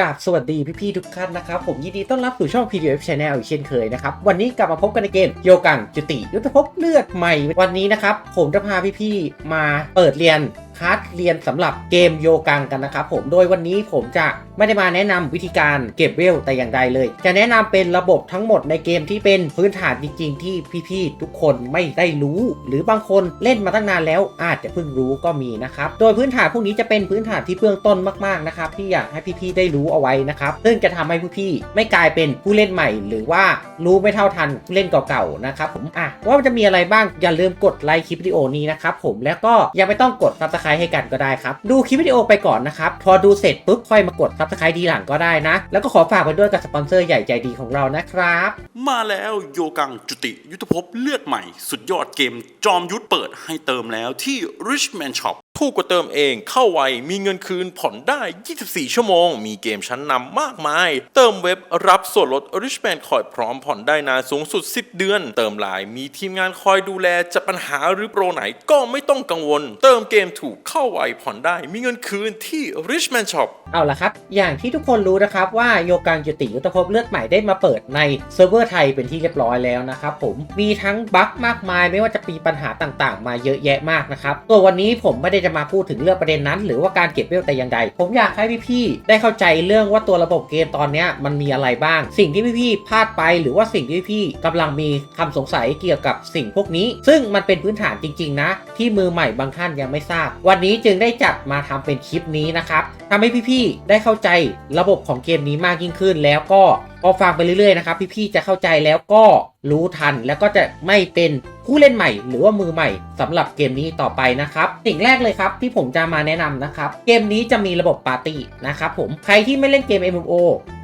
กราบสวัสดีพี่ๆทุกท่านนะครับ ผมยินดีต้อนรับสู่ช่อง PDF Channel อีกเช่นเคยนะครับ วันนี้กลับมาพบกันในเกมโยกังจุติ ยุทธภพเลือดใหม่ วันนี้นะครับ ผมจะพาพี่ๆมาเปิดเรียนคลาสเรียนสำหรับเกมโยกังกันนะครับผมโดยวันนี้ผมจะไม่ได้มาแนะนำวิธีการเก็บเวลแต่อย่างใดเลย จะแนะนำเป็นระบบทั้งหมดในเกมที่เป็นพื้นฐานจริง ๆ ที่พี่ๆทุกคนไม่ได้รู้ หรือบางคนเล่นมาตั้งนานแล้วอาจจะเพิ่งรู้ก็มีนะครับโดยพื้นฐานพวกนี้จะเป็นพื้นฐานที่เบื้องต้นมากๆนะครับที่อยากให้พี่ๆได้รู้เอาไว้นะครับซึ่งจะทำให้พี่ๆไม่กลายเป็นผู้เล่นใหม่ หรือว่ารู้ไม่เท่าทันเล่นเก่าๆนะครับผมอะว่ามันจะมีอะไรบ้างอย่าลืมกดไลค์คลิปวิดีโอนี้นะครับผมแล้วก็ยังไม่ต้องกดซับสครต์ให้กันก็ได้ครับ ดูคลิปวิดีโอไปก่อนนะครับ พอดูเสร็จปุ๊บค่อยมากดซับสไครต์ทีหลังก็ได้นะ แล้วก็ขอฝากไว้ด้วยกับสปอนเซอร์ใหญ่ใจดีของเรานะครับ มาแล้วโยกังจุติยุทธภพเลือดใหม่ สุดยอดเกม จอมยุทธเปิดให้เติมแล้วที่ Richman Shop ถูกกว่าเติมเองเข้าไว มีเงินคืนผ่อนได้ 24 ชั่วโมง มีเกมชั้นนำมากมาย เติมเว็บรับส่วนลด Richman คอยพร้อมผ่อนได้นานสูงสุด 10 เดือน เติมไลน์มีทีมงานคอยดูแลจะปัญหาหรือโปรไหนก็ไม่ต้องกังวล เติมเกมถูกเข้าไวผ่อนได้ มีเงินคืนที่ Richman Shop เอาละครับ อย่างที่ทุกคนรู้นะครับว่าโยกังจุติยุทธภพเลือดใหม่ได้มาเปิดในเซิร์ฟเวอร์ไทยเป็นที่เรียบร้อยแล้วนะครับผมมีทั้งบั๊กมากมาย ไม่ว่าจะมีปัญหาต่างๆ มาเยอะแยะมากนะครับตัววันนี้ผมไม่ได้จะมาพูดถึงเรื่องประเด็นนั้น หรือว่าการเก็บเวลแต่อย่างใด ผมอยากให้พี่ๆได้เข้าใจเรื่องว่าตัวระบบเกมตอนนี้มันมีอะไรบ้าง สิ่งที่พี่ๆพลาดไปหรือว่าสิ่งที่พี่ๆกำลังมีคำสงสัยเกี่ยวกับสิ่งพวกนี้ ซึ่งมันเป็นพื้นฐานจริง ๆ นะ ที่มือใหม่บางท่านยังไม่ทราบวันนี้จึงได้จัดมาทำเป็นคลิปนี้นะครับทำให้พี่ๆได้เข้าใจระบบของเกมนี้มากยิ่งขึ้น แล้วก็พอฟังไปเรื่อยๆนะครับพี่ๆจะเข้าใจแล้วก็รู้ทันแล้วก็จะไม่เป็นผู้เล่นใหม่ หรือว่ามือใหม่สำหรับเกมนี้ต่อไปนะครับสิ่งแรกเลยครับที่ผมจะมาแนะนำนะครับ เกมนี้จะมีระบบปาร์ตี้นะครับผมใครที่ไม่เล่นเกม MMO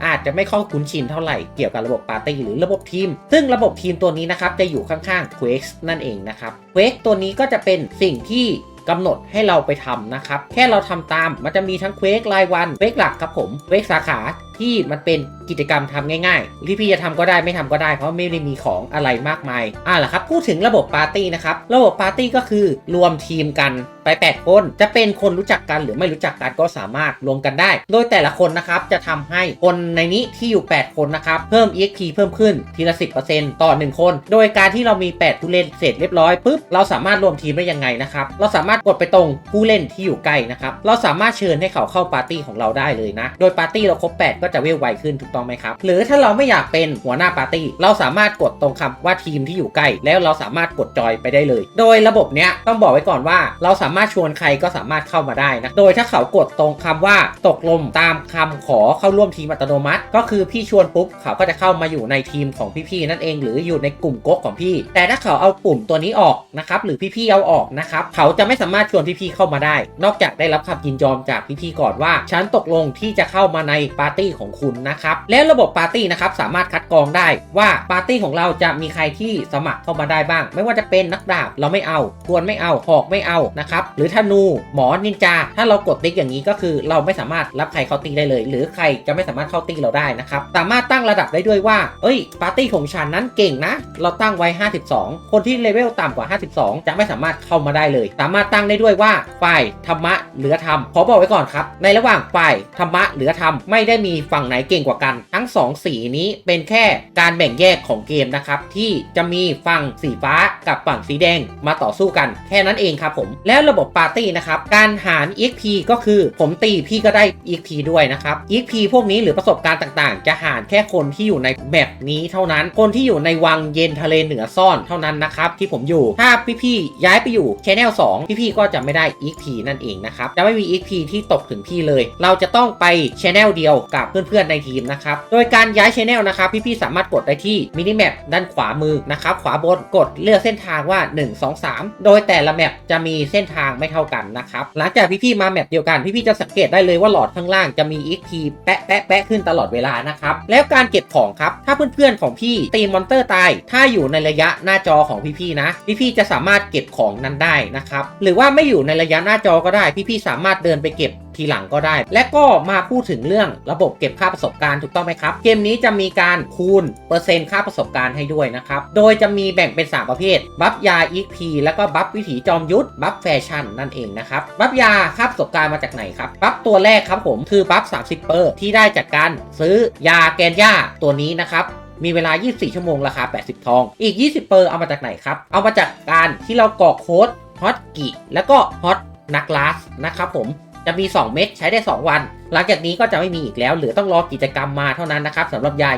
อาจจะไม่เข้าคุ้นชินเท่าไหร่เกี่ยวกับระบบปาร์ตี้หรือระบบทีม ซึ่งระบบทีมตัวนี้นะครับจะอยู่ข้างๆ Quake นั่นเองนะครับ Quake ตัวนี้ก็จะเป็นสิ่งที่ กำหนดให้เราไปทำนะครับ แค่เราทำตามมันจะมีทั้งเควกรายวันเควกหลักครับผมเควกสาขา ที่มันเป็นกิจกรรมทำง่ายๆ ที่พี่จะทำก็ได้ไม่ทำก็ได้ เพราะไม่ได้มีของอะไรมากมายอ่าล่ะครับ พูดถึงระบบปาร์ตี้นะครับ ระบบปาร์ตี้ก็คือรวมทีมกันไป 8 คน จะเป็นคนรู้จักกันหรือไม่รู้จักกันก็สามารถรวมกันได้ โดยแต่ละคนนะครับจะทำให้คนในนี้ที่อยู่ 8 คนนะครับเพิ่ม EXP เพิ่มขึ้นทีละ 10%ต่อ 1 คน โดยการที่เรามี 8 ผู้เล่นเสร็จเรียบร้อยปุ๊บเราสามารถรวมทีมได้ยังไงนะครับเราสามารถกดไปตรงผู้เล่นที่อยู่ใกล้นะครับเราสามารถเชิญให้เขาเข้าปาร์ตี้ของเราได้เลยนะ โดยปาร์ตี้เราครบ8ก็จะเวลไวขึ้นถูกต้องไหมครับ หรือถ้าเราไม่อยากเป็นหัวหน้าปาร์ตี้ เราสามารถกดตรงคำว่าทีมที่อยู่ใกล้ แล้วเราสามารถกดจอยไปได้เลย โดยระบบเนี้ยต้องบอกไว้ก่อนว่า เราสามารถชวนใครก็สามารถเข้ามาได้นะ โดยถ้าเขากดตรงคำว่าตกลงตามคำขอเข้าร่วมทีมอัตโนมัติ ก็คือพี่ชวนปุ๊บเขาก็จะเข้ามาอยู่ในทีมของพี่ๆนั่นเอง หรืออยู่ในกลุ่มก๊กของพี่ แต่ถ้าเขาเอาปุ่มตัวนี้ออกนะครับหรือพี่ๆเอาออกนะครับเขาจะไม่สามารถชวนพี่ๆเข้ามาได้ นอกจากได้รับคำยินยอมจากพี่ๆก่อนว่าฉันตกลงที่จะเข้ามาในปาร์ตี้ของคุณนะครับ แล้วระบบปาร์ตี้นะครับสามารถคัดกรองได้ว่าปาร์ตี้ของเราจะมีใครที่สมัครเข้ามาได้บ้าง ไม่ว่าจะเป็นนักดาบเราไม่เอาทวนไม่เอาหอกไม่เอานะครับหรือธนูหมอนินจา ถ้าเรากดติ๊กอย่างนี้ก็คือ เราไม่สามารถรับใครเข้าตีได้เลย หรือใครจะไม่สามารถเข้าตีเราได้นะครับสามารถตั้งระดับได้ด้วยว่าเอ้ยปาร์ตี้ของฉันนั้นเก่งนะ เราตั้งไว้ 52 คนที่เลเวลต่ำกว่า 52 จะไม่สามารถเข้ามาได้เลย สามารถตั้งได้ด้วยว่าฝ่ายธรรมะเหลือธรรมขอบอกไว้ก่อนครับ ในระหว่างฝ่ายธรรมะเหลือธรรมไม่ได้มีฝั่งไหนเก่งกว่ากัน ทั้ง 2 สีนี้เป็นแค่การแบ่งแยกของเกมนะครับที่จะมีฝั่งสีฟ้ากับฝั่งสีแดงมาต่อสู้กัน แค่นั้นเองครับผม แล้วระบบปาร์ตี้นะครับการหาร EXP ก็คือผมตีพี่ก็ได้ EXP ด้วยนะครับ EXP พวกนี้หรือประสบการณ์ต่างๆ จะหารแค่คนที่อยู่ในแมปนี้เท่านั้น คนที่อยู่ในวังเย็นทะเลเหนือซ่อนเท่านั้นนะครับที่ผมอยู่ถ้าพี่ๆย้ายไปอยู่ Channel 2พี่ๆก็จะไม่ได้ EXP นั่นเองนะครับจะไม่มี EXP ที่ตกถึงพี่เลย เราจะต้องไป Channel เดียวกับเเพื่อนๆในทีมนะครับ โดยการย้าย Channel นะครับ พี่ๆสามารถกดได้ที่มินิแมปด้านขวามือนะครับ ขวาบนกดเลือกเส้นทางว่า 1 2 3 โดยแต่ละแมปจะมีเส้นทางไม่เท่ากันนะครับ หลังจากพี่ๆมาแมปเดียวกันพี่ๆจะสังเกตได้เลยว่าหลอดข้างล่างจะมี EXP แปะแปะแปะขึ้นตลอดเวลานะครับ แล้วการเก็บของครับ ถ้าเพื่อนๆของพี่ตีมอนเตอร์ตาย ถ้าอยู่ในระยะหน้าจอของพี่ๆนะ พี่ๆจะสามารถเก็บของนั้นได้นะครับ หรือว่าไม่อยู่ในระยะหน้าจอก็ได้ พี่ๆสามารถเดินไปเก็บ ทีหลังก็ได้ และก็มาพูดถึงเรื่องระบบเก็บค่าประสบการณ์ถูกต้องไหมครับ เกมนี้จะมีการคูณเปอร์เซ็นต์ค่าประสบการณ์ให้ด้วยนะครับ โดยจะมีแบ่งเป็น 3 ประเภท บัฟยา EXP แล้วก็บัฟวิถีจอมยุทธบัฟแฟชั่นนั่นเองนะครับ บัฟยาค่าประสบการณ์มาจากไหนครับ บัฟตัวแรกครับผมคือบัฟ30เปอร์ที่ได้จากการซื้อยาแกนย่าตัวนี้นะครับมีเวลา 24 ชั่วโมง ราคา 80 ทอง อีก 20 เปอร์ เอามาจากไหนครับ เอามาจากการที่เรากรอกโค้ดฮอตกิแล้วก็ฮอตนักลาสนะครับผม จะมี 2 เม็ดใช้ได้ 2 วัน หลังจากนี้ก็จะไม่มีอีกแล้ว เหลือต้องรอกิจกรรมมาเท่านั้นนะครับสำหรับยา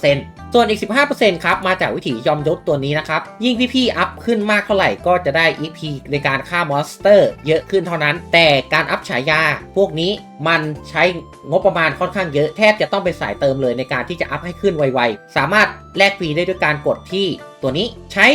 20%ส่วนอีก 15%ครับ มาจากวิถียอมยศตัวนี้นะครับ ยิ่งพี่ๆอัพขึ้นมากเท่าไหร่ก็จะได้ EP ในการฆ่ามอนสเตอร์ เยอะขึ้นเท่านั้น แต่การอัพฉายา พวกนี้มันใช้งบประมาณค่อนข้างเยอะแทบจะต้องเป็นสายเติมเลยในการที่จะอัพให้ขึ้นไวๆ สามารถแลกฟรีได้ด้วยการกดที่ตัวนี้ใช้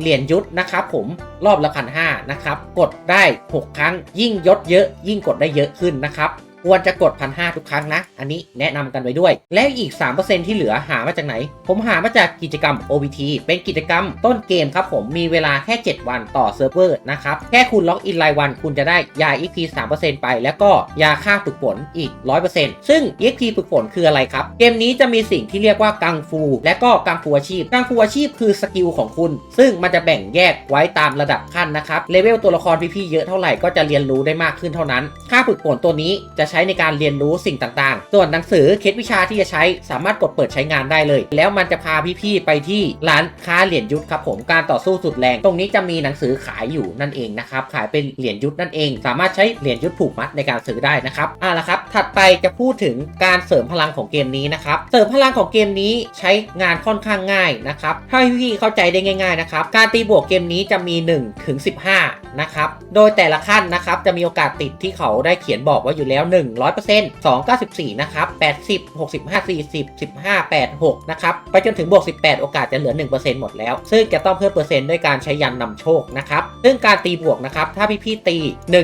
เหรียญยุทธนะครับผมรอบละพันห้านะครับ กดได้ 6 ครั้งยิ่งยศเยอะ ยิ่งกดได้เยอะขึ้นนะครับ ควรจะกดพันห้าทุกครั้งนะ อันนี้แนะนำกันไว้ด้วย และอีก 3%ที่เหลือหามาจากไหน ผมหามาจากกิจกรรม OBT เป็นกิจกรรมต้นเกมครับผมมีเวลาแค่ 7 วันต่อเซิร์ฟเวอร์นะครับ แค่คุณล็อกอินรายวัน คุณจะได้ยา EXP 3%ไป แล้วก็ยาค่าฝึกฝนอีก 100%ซึ่ง EXP ฝึกฝนคืออะไรครับ เกมนี้จะมีสิ่งที่เรียกว่ากังฟู และก็กังฟูอาชีพ กังฟูอาชีพคือสกิลของคุณ ซึ่งมันจะแบ่งแยกไว้ตามระดับขั้นนะครับเลเวลตัวละครพี่ๆเยอะเท่าไหร่ก็จะเรียนรู้ได้มากขึ้นเท่านั้น ค่าฝึกฝนตัวนี้จะใช้ในการเรียนรู้สิ่งต่างๆ ส่วนหนังสือเคล็ดวิชาที่จะใช้สามารถกดเปิดใช้งานได้เลย แล้วมันจะพาพี่ๆไปที่ร้านค้าเหรียญยุทธครับผมการต่อสู้สุดแรง ตรงนี้จะมีหนังสือขายอยู่นั่นเองนะครับขายเป็นเหรียญยุทธนั่นเอง สามารถใช้เหรียญยุทธผูกมัดในการซื้อได้นะครับอะละครับ ถัดไปจะพูดถึงการเสริมพลังของเกมนี้นะครับเสริมพลังของเกมนี้ใช้งานค่อนข้างง่ายนะครับถ้าพี่ๆเข้าใจได้ง่ายๆนะครับการตีบวกเกมนี้จะมี1ถึง15 นะครับ โดยแต่ละขั้นนะครับจะมีโอกาสติดที่เขาได้เขียนบอกไว้อยู่แล้ว 1 0 0 2 94 นะครับ 80 65 40 15 86 นะครับ ไปจนถึงบวก 18 โอกาสจะเหลือ 1%หมดแล้ว ซึ่งจะต้องเพิ่มเปอร์เซ็นต์ด้วยการใช้ยันนำโชคนะครับ ซึ่งการตีบวกนะครับ ถ้าพี่ๆตี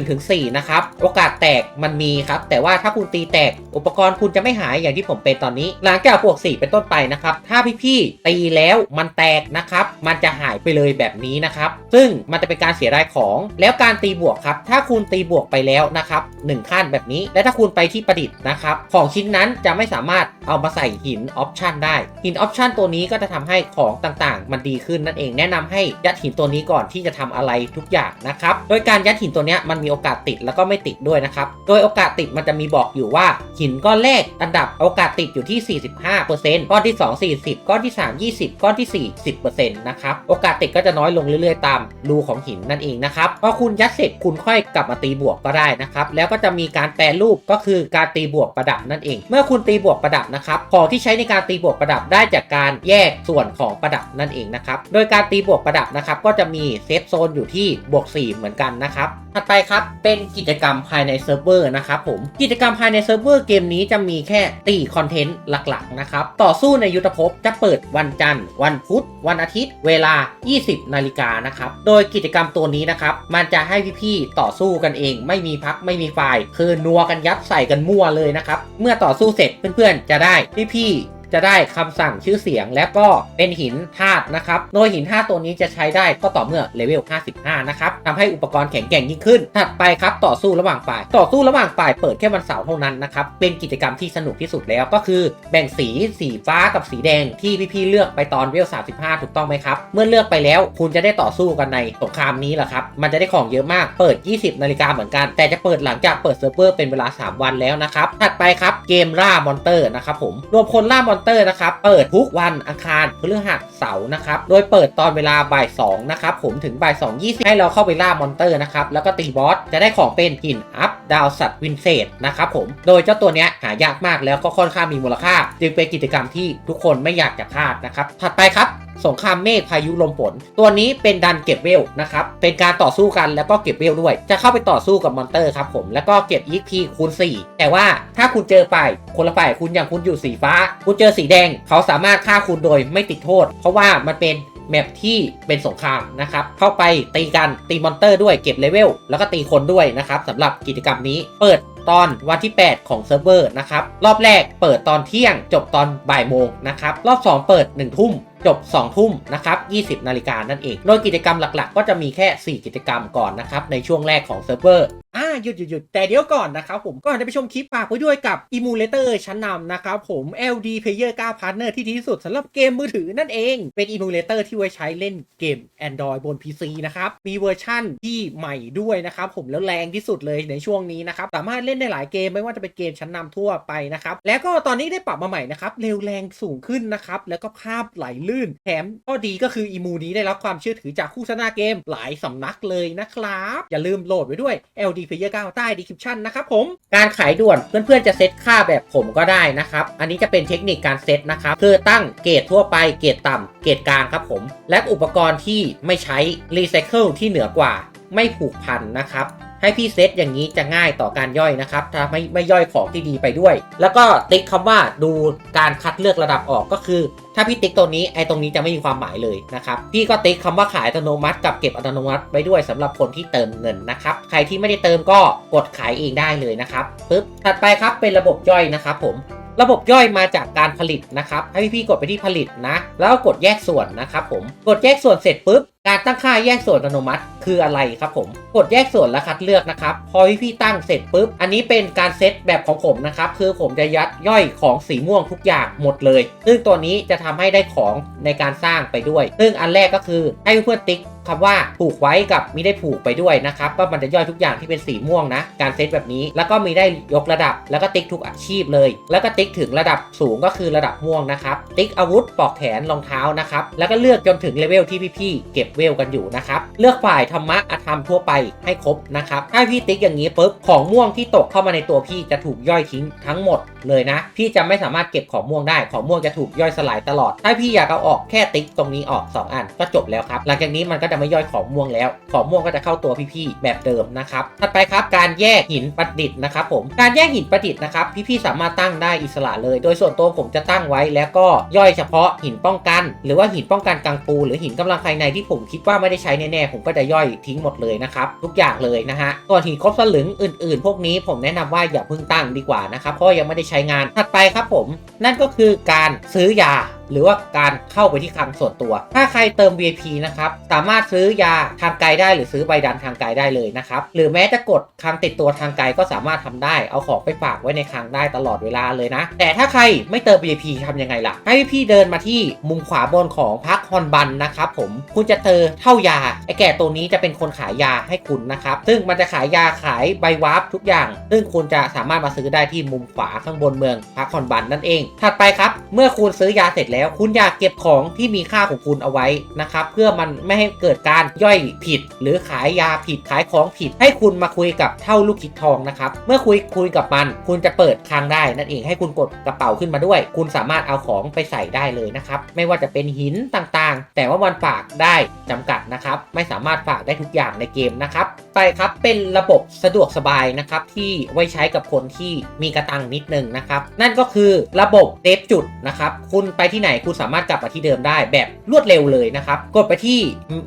1-4 นะครับ โอกาสแตกมันมีครับ แต่ว่าถ้าคุณตีแตกอุปกรณ์คุณจะไม่หายอย่างที่ผมเป็นตอนนี้ หลังจากบวก 4 เป็นต้นไปนะครับ ถ้าพี่ๆตีแล้วมันแตกนะครับ มันจะหายไปเลยแบบนี้นะครับ ซึ่งมันจะเป็นการเสียดายของแล้วการตีบวกครับ ถ้าคุณตีบวกไปแล้วนะครับหนึ่งขั้นแบบนี้ และถ้าคุณไปที่ประดิษฐ์นะครับ ของชิ้นนั้นจะไม่สามารถเอามาใส่หินออปชันได้ หินออปชันตัวนี้ก็จะทำให้ของต่างๆ มันดีขึ้นนั่นเอง แนะนำให้ยัดหินตัวนี้ก่อนที่จะทำอะไรทุกอย่างนะครับ โดยการยัดหินตัวนี้มันมีโอกาสติดแล้วก็ไม่ติดด้วยนะครับ โดยโอกาสติดมันจะมีบอกอยู่ว่า หินก้อนแรกอันดับโอกาสติดอยู่ที่ 45%ก้อนที่ 2 40 ก้อนที่ 3 20 ก้อนที่ 4 10%นะครับ โอกาสติดก็จะน้อยลงเรื่อยๆ ตามรูของหินนั่นเองนะครับพอคุณยัดเสร็จคุณค่อยกลับมาตีบวกก็ได้นะครับ แล้วก็จะมีการแปลรูปก็คือการตีบวกประดับนั่นเอง เมื่อคุณตีบวกประดับนะครับของที่ใช้ในการตีบวกประดับได้จากการแยกส่วนของประดับนั่นเองนะครับ โดยการตีบวกประดับนะครับก็จะมีเซฟโซนอยู่ที่บวก4เหมือนกันนะครับถัดไปครับ เป็นกิจกรรมภายในเซิร์ฟเวอร์นะครับผม กิจกรรมภายในเซิร์ฟเวอร์เกมนี้จะมีแค่ตีคอนเทนต์หลักๆนะครับ ต่อสู้ในยุทธภพจะเปิดวันจันทร์ วันพุธ วันอาทิตย์ เวลา 20 นาฬิกานะครับ โดยกิจกรรมตัวนี้นะครับ มันจะให้พี่ๆต่อสู้กันเอง ไม่มีพักไม่มีฝ่าย คือนัวกันยัดใส่กันมั่วเลยนะครับ เมื่อต่อสู้เสร็จเพื่อนๆจะได้พี่ๆ จะได้คำสั่งชื่อเสียง และก็เป็นหินธาตุนะครับ โดยหินธาตุตัวนี้จะใช้ได้ก็ต่อเมื่อเลเวล 55 นะครับทำให้อุปกรณ์แข็งแกร่งยิ่งขึ้น ถัดไปครับต่อสู้ระหว่างฝ่าย ต่อสู้ระหว่างฝ่ายเปิดแค่วันเสาร์เท่านั้นนะครับ เป็นกิจกรรมที่สนุกที่สุดแล้วก็คือแบ่งสีสีฟ้ากับสีแดงที่พี่ๆเลือกไปตอนเวล 35 ถูกต้องไหมครับ เมื่อเลือกไปแล้วคุณจะได้ต่อสู้กันในสงครามนี้แหละครับ มันจะได้ของเยอะมาก เปิด 20 นาฬิกาเหมือนกัน แต่จะเปิดหลังจากเปิดเซิร์ฟเวอร์เป็นเวลา 3 วันแล้วนะครับ ถัดไปครับเกมล่ามอนเตอร์นะครับผม รวมคนล่ามอนเตอร์นะครับเปิดทุกวันอังคารพฤหัสเสาร์นะครับโดยเปิดตอนเวลาบ่าย2นะครับผมถึงบ่าย2 20ให้เราเข้าไปล่ามอนเตอร์นะครับแล้วก็ตีบอสจะได้ของเป็นหินอัพดาวสัตว์วินเศษนะครับผมโดยเจ้าตัวเนี้ยหายากมากแล้วก็ค่อนข้างมีมูลค่า จึงเป็นกิจกรรมที่ทุกคนไม่อยากจะพลาดนะครับถัดไปครับสงครามเมฆพายุลมฝนตัวนี้เป็นดันเก็บเวลนะครับ เป็นการต่อสู้กันแล้วก็เก็บเวลด้วย จะเข้าไปต่อสู้กับมอนเตอร์ครับผมแล้วก็เก็บ EP คูณ 4 แต่ว่าถ้าคุณเจอฝ่ายคนละฝ่ายคุณอย่างคุณอยู่สีฟ้า คุณเจอสีแดง เขาสามารถฆ่าคุณโดยไม่ติดโทษ เพราะว่ามันเป็นแมปที่เป็นสงครามนะครับ เข้าไปตีกันตีมอนเตอร์ด้วยเก็บเลเวลแล้วก็ตีคนด้วยนะครับสำหรับกิจกรรมนี้เปิดตอนวันที่ 8 ของเซิร์ฟเวอร์นะครับ รอบแรกเปิดตอนเที่ยงจบตอนบ่ายโมงนะครับ รอบ 2 เปิด 1 ทุ่ม จบ 2 ทุ่มนะครับ 20 นาฬิกานั่นเอง โดยกิจกรรมหลักๆ ก็จะมีแค่ 4 กิจกรรมก่อนนะครับ ในช่วงแรกของเซิร์ฟเวอร์ อ่าหยุดหยุดหยุดแต่เดี๋ยวก่อนนะครับผมก่อนจะไปชมคลิปฝากไว้ด้วยกับ Emulator ชั้นนำนะครับผม LD Player 9 Partner ที่ดีที่สุดสำหรับเกมมือถือนั่นเอง เป็น Emulator ที่ไว้ใช้เล่นเกม Android บน PC นะครับ มีเวอร์ชั่นที่ใหม่ด้วยนะครับผมแล้วแรงที่สุดเลยในช่วงนี้นะครับ สามารถเล่นได้หลายเกมไม่ว่าจะเป็นเกมชั้นนำทั่วไปนะครับ แล้วก็ตอนนี้ได้ปรับมาใหม่นะครับเร็วแรงสูงขึ้นนะครับแล้วก็ภาพไหลลื่นแถมข้อดีก็คืออีมูนี้ได้รับความเชื่อถือจากคู่ชนะเกมหลายสำนักเลยนะครับอย่าลืมโหลดไว้ด้วย LD Player 9ใต้ดีคริปชันนะครับผม การขายด่วนเพื่อนๆจะเซตค่าแบบผมก็ได้นะครับ อันนี้จะเป็นเทคนิคการเซตนะครับ คือตั้งเกรดทั่วไปเกรดต่ำเกรดกลางครับผม และอุปกรณ์ที่ไม่ใช้รีไซเคิลที่เหนือกว่า ไม่ผูกพันนะครับ ให้พี่เซตอย่างนี้จะง่ายต่อการย่อยนะครับถ้าไม่ไม่ย่อยของที่ดีไปด้วย แล้วก็ติ๊กคำว่าดูการคัดเลือกระดับออกก็คือ ถ้าพี่ติ๊กตรงนี้ไอ้ตรงนี้จะไม่มีความหมายเลยนะครับพี่ก็ติ๊กคำว่าขายอัตโนมัติกับเก็บอัตโนมัติไว้ด้วยสำหรับคนที่เติมเงินนะครับใครที่ไม่ได้เติมก็กดขายเองได้เลยนะครับปึ๊บถัดไปครับเป็นระบบย่อยนะครับผมระบบย่อยมาจากการผลิตนะครับ ให้พี่ๆกดไปที่ผลิตนะ แล้วกดแยกส่วนนะครับผม กดแยกส่วนเสร็จปุ๊บ การตั้งค่าแยกส่วนอัตโนมัติคืออะไรครับผม กดแยกส่วนแล้วคัดเลือกนะครับ พอพี่ๆตั้งเสร็จปุ๊บ อันนี้เป็นการเซตแบบของผมนะครับ คือผมจะยัดย่อยของสีม่วงทุกอย่างหมดเลย ซึ่งตัวนี้จะทำให้ได้ของในการสร้างไปด้วย ซึ่งอันแรกก็คือให้เพื่อนติ๊กคำว่าผูกไว้กับมีได้ผูกไปด้วยนะครับว่ามันจะย่อยทุกอย่างที่เป็นสีม่วงนะ การเซตแบบนี้ แล้วก็มีได้ยกระดับ แล้วก็ติ๊กทุกอาชีพเลย แล้วก็ติ๊กถึงระดับสูงก็คือระดับม่วงนะครับ ติ๊กอาวุธปอกแขนรองเท้านะครับ แล้วก็เลือกจนถึงเลเวลที่พี่ๆเก็บเวลกันอยู่นะครับ เลือกฝ่ายธรรมะอธรรมทั่วไปให้ครบนะครับ ถ้าพี่ติ๊กอย่างนี้ปุ๊บของม่วงที่ตกเข้ามาในตัวพี่จะถูกย่อยทิ้งทั้งหมดเลยนะ พี่จะไม่สามารถเก็บของม่วงได้ ของม่วงจะถูกย่อยสลายตลอด ถ้าพี่อยากเอาออกแค่ติ๊กตรงนี้ออก 2 อันก็จบแล้วครับ หลังจากนี้มันก็จะไม่ย่อยของม่วงแล้ว ของม่วงก็จะเข้าตัวพี่ๆแบบเดิมนะครับ ถัดไปครับการแยกหินประดิษฐ์นะครับผม การแยกหินประดิษฐ์นะครับพี่ๆสามารถตั้งได้อิสระเลย โดยส่วนตัวผมจะตั้งไว้แล้วก็ย่อยเฉพาะหินป้องกัน หรือว่าหินป้องกันกังปู หรือหินกำลังภายในที่ผมมคิดว่าไม่ได้ใช้แน่ๆผมก็จะย่อยทิ้งหมดเลยนะครับทุกอย่างเลยนะฮะส่วนหินครบสลึงอื่นๆ พวกนี้ผมแนะนำว่าอย่าเพิ่งตั้งดีกว่านะครับเพราะยังไม่ได้ใช้งานถัดไปครับผม นั่นก็คือการซื้อยา หรือว่าการเข้าไปที่คลังส่วนตัว ถ้าใครเติม VIP นะครับสามารถซื้อยาทางไกลได้หรือซื้อใบดันทางไกลได้เลยนะครับหรือแม้จะกดคลังติดตัวทางไกลก็สามารถทำได้เอาของไปฝากไว้ในคลังได้ตลอดเวลาเลยนะ แต่ถ้าใครไม่เติม VIP ทำยังไงล่ะ ให้พี่เดินมาที่มุมขวาบนของพักฮอนบันนะครับผมคุณจะเจอเท่ายาไอ้แก่ตัวนี้จะเป็นคนขายยาให้คุณนะครับซึ่งมันจะขายยาขายใบวาร์ปทุกอย่าง ซึ่งคุณจะสามารถมาซื้อได้ที่มุมขวาข้างบนเมืองพักฮอนบันนั่นเอง ถัดไปครับ เมื่อคุณซื้อยาเสร็จแล้วแล้ว คุณอยากเก็บของที่มีค่าของคุณเอาไว้นะครับเพื่อมันไม่ให้เกิดการย่อยผิด หรือขายยาผิดขายของผิด ให้คุณมาคุยกับเท่าลูกคิดทองนะครับเมื่อคุยคุยกับมัน คุณจะเปิดคลังได้นั่นเองให้คุณกดกระเป๋าขึ้นมาด้วย คุณสามารถเอาของไปใส่ได้เลยนะครับไม่ว่าจะเป็นหินต่างๆ แต่ว่ามันฝากได้จำกัดนะครับไม่สามารถฝากได้ทุกอย่างในเกมนะครับไปครับเป็นระบบสะดวกสบายนะครับที่ไว้ใช้กับคนที่มีกระตังนิดนึงนะครับนั่นก็คือระบบเซฟจุดนะครับคุณไปที่ไหนคุณสามารถกลับมาที่เดิมได้แบบรวดเร็วเลยนะครับ กดไปที่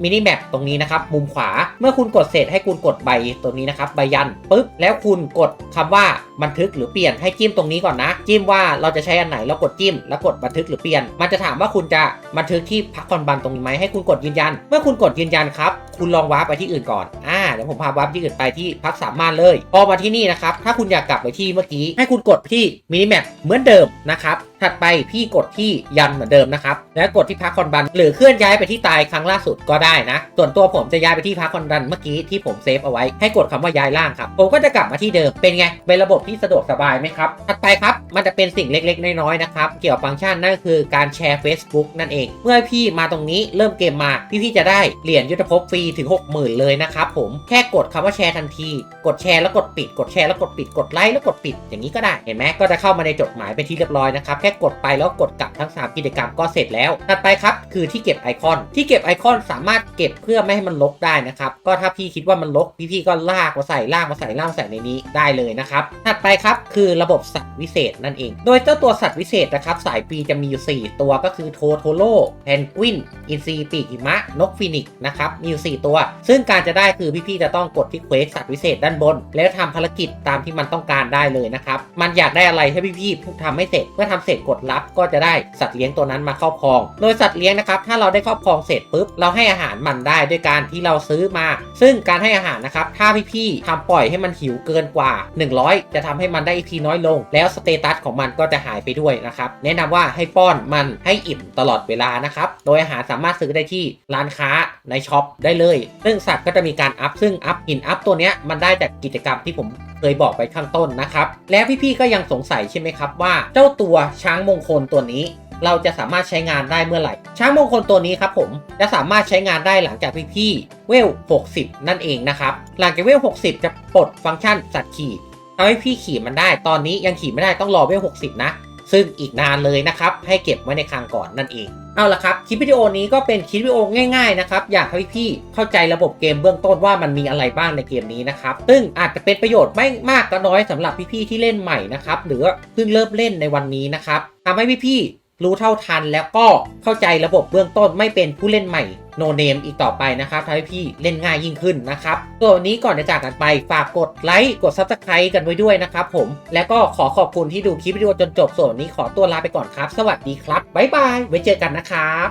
มินิแมปตรงนี้นะครับ มุมขวา เมื่อคุณกดเสร็จให้คุณกดใบตรงนี้นะครับ ใบยันปุ๊บ แล้วคุณกดคำว่าบันทึกหรือเปลี่ยนให้จิ้มตรงนี้ก่อนนะ จิ้มว่าเราจะใช้อันไหนแล้วกดจิ้ม แล้วกดบันทึกหรือเปลี่ยน มันจะถามว่าคุณจะบันทึกที่พักคอนบันตรงนี้ไหมให้คุณกดยืนยัน เมื่อคุณกดยืนยันครับ คุณลองว้าร์ปไปที่อื่นก่อนอ่าเดี๋ยวผมพาว้าร์ปที่อื่นไปที่พักสามารถเลยพอมาที่นี่นะครับถ้าคุณอยากกลับไปที่เมื่อกี้ให้คุณกดที่มินิแมปเหมือนเดิมนะครับ ถัดไปพี่กดที่ยันเหมือนเดิมนะครับ แล้วกดที่พักคอนบัน หรือเคลื่อนย้ายไปที่ตายครั้งล่าสุดก็ได้นะ ส่วนตัวผมจะย้ายไปที่พักคอนบันเมื่อกี้ที่ผมเซฟเอาไว้ ให้กดคำว่าย้ายล่างครับ ผมก็จะกลับมาที่เดิม เป็นไง เป็นระบบที่สะดวกสบายไหมครับ ถัดไปครับ มันจะเป็นสิ่งเล็กๆ น้อยๆ นะครับ เกี่ยวกับฟังก์ชันนั่นคือการแชร์ Facebook นั่นเอง เมื่อพี่มาตรงนี้เริ่มเกมมา พี่ๆจะได้เหรียญยุทธภพฟรีถึง 60,000 เลยนะครับผม แค่กดคำว่าแชร์ทันที กดแชร์แล้วกดปิด กดแชร์แล้วกดปิด กดไลค์แล้วกดปิด อย่างนี้ก็ได้ เห็นไหมก็จะเข้ามาในจดหมายเป็นที่เรียบร้อยนะครับ แค่กดไปแล้วกดกลับทั้ง 3 กิจกรรมก็เสร็จแล้ว ถัดไปครับคือที่เก็บไอคอน ที่เก็บไอคอนสามารถเก็บเพื่อไม่ให้มันลกได้นะครับ ก็ถ้าพี่คิดว่ามันลกพี่ๆก็ลากมาใส่ลากมาใส่ลากมาใส่ในนี้ได้เลยนะครับ ถัดไปครับคือระบบสัตว์วิเศษนั่นเอง โดยเจ้าตัวสัตว์วิเศษนะครับสายปีจะมีอยู่ 4 ตัวก็คือโทโทโร่แพนกวิน อินทรีปีกหิมะ นกฟินิกนะครับ มีอยู่ 4 ตัว ซึ่งการจะได้คือพี่ๆจะต้องกดที่เควสสัตว์วิเศษด้านบน แล้วทำภารกิจตามที่มันต้องการได้เลยนะครับ มันอยากได้อะไรให้พี่ๆทำให้เสร็จ เมื่อทำเสร็จกดรับก็จะได้สัตว์เลี้ยงตัวนั้นมาครอบครอง โดยสัตว์เลี้ยงนะครับ ถ้าเราได้ครอบครองเสร็จปุ๊บ เราให้อาหารมันได้ด้วยการที่เราซื้อมา ซึ่งการให้อาหารนะครับ ถ้าพี่ๆทำปล่อยให้มันหิวเกินกว่า 100 จะทำให้มันได้ EP น้อยลง แล้วสเตตัสของมันก็จะหายไปด้วยนะครับ แนะนำว่าให้ป้อนมันให้อิ่มตลอดเวลานะครับ โดยอาหารสามารถซื้อได้ที่ร้านค้าในช็อปได้เลย ซึ่งสัตว์ก็จะมีการอัพ ซึ่งอัพหินอัพตัวเนี้ยมันได้จากกิจกรรมที่ผม เคยบอกไปข้างต้นนะครับ และพี่ๆก็ยังสงสัยใช่ไหมครับว่าเจ้าตัวช้างมงคลตัวนี้ เราจะสามารถใช้งานได้เมื่อไหร่ ช้างมงคลตัวนี้ครับผมจะสามารถใช้งานได้หลังจากพี่ๆเวล 60 นั่นเองนะครับหลังจากเวล 60 จะปลดฟังก์ชันสัตว์ขี่ทำให้พี่ขี่มันได้ตอนนี้ยังขี่ไม่ได้ต้องรอเวล 60 นะ ซึ่งอีกนานเลยนะครับ ให้เก็บไว้ในคลังก่อนนั่นเอง เอาละครับ คลิปวิดีโอนี้ก็เป็นคลิปวิดีโอง่ายๆนะครับ อยากให้พี่ๆเข้าใจระบบเกมเบื้องต้นว่ามันมีอะไรบ้างในเกมนี้นะครับ ซึ่งอาจจะเป็นประโยชน์ไม่มากก็น้อยสำหรับพี่ๆที่เล่นใหม่นะครับ หรือเพิ่งเริ่มเล่นในวันนี้นะครับทำให้พี่ๆ รู้เท่าทันแล้วก็เข้าใจระบบเบื้องต้นไม่เป็นผู้เล่นใหม่โนเนมอีกต่อไปนะครับทำให้พี่เล่นง่ายยิ่งขึ้นนะครับส่วนนี้ก่อนจะจากกันไปฝากกดไลค์กด Subscribe กันไว้ด้วยนะครับผม แล้วก็ขอขอบคุณที่ดูคลิปวิดีโอจนจบส่วนนี้ขอตัวลาไปก่อนครับ สวัสดีครับ บ๊ายบาย ไว้เจอกันนะครับ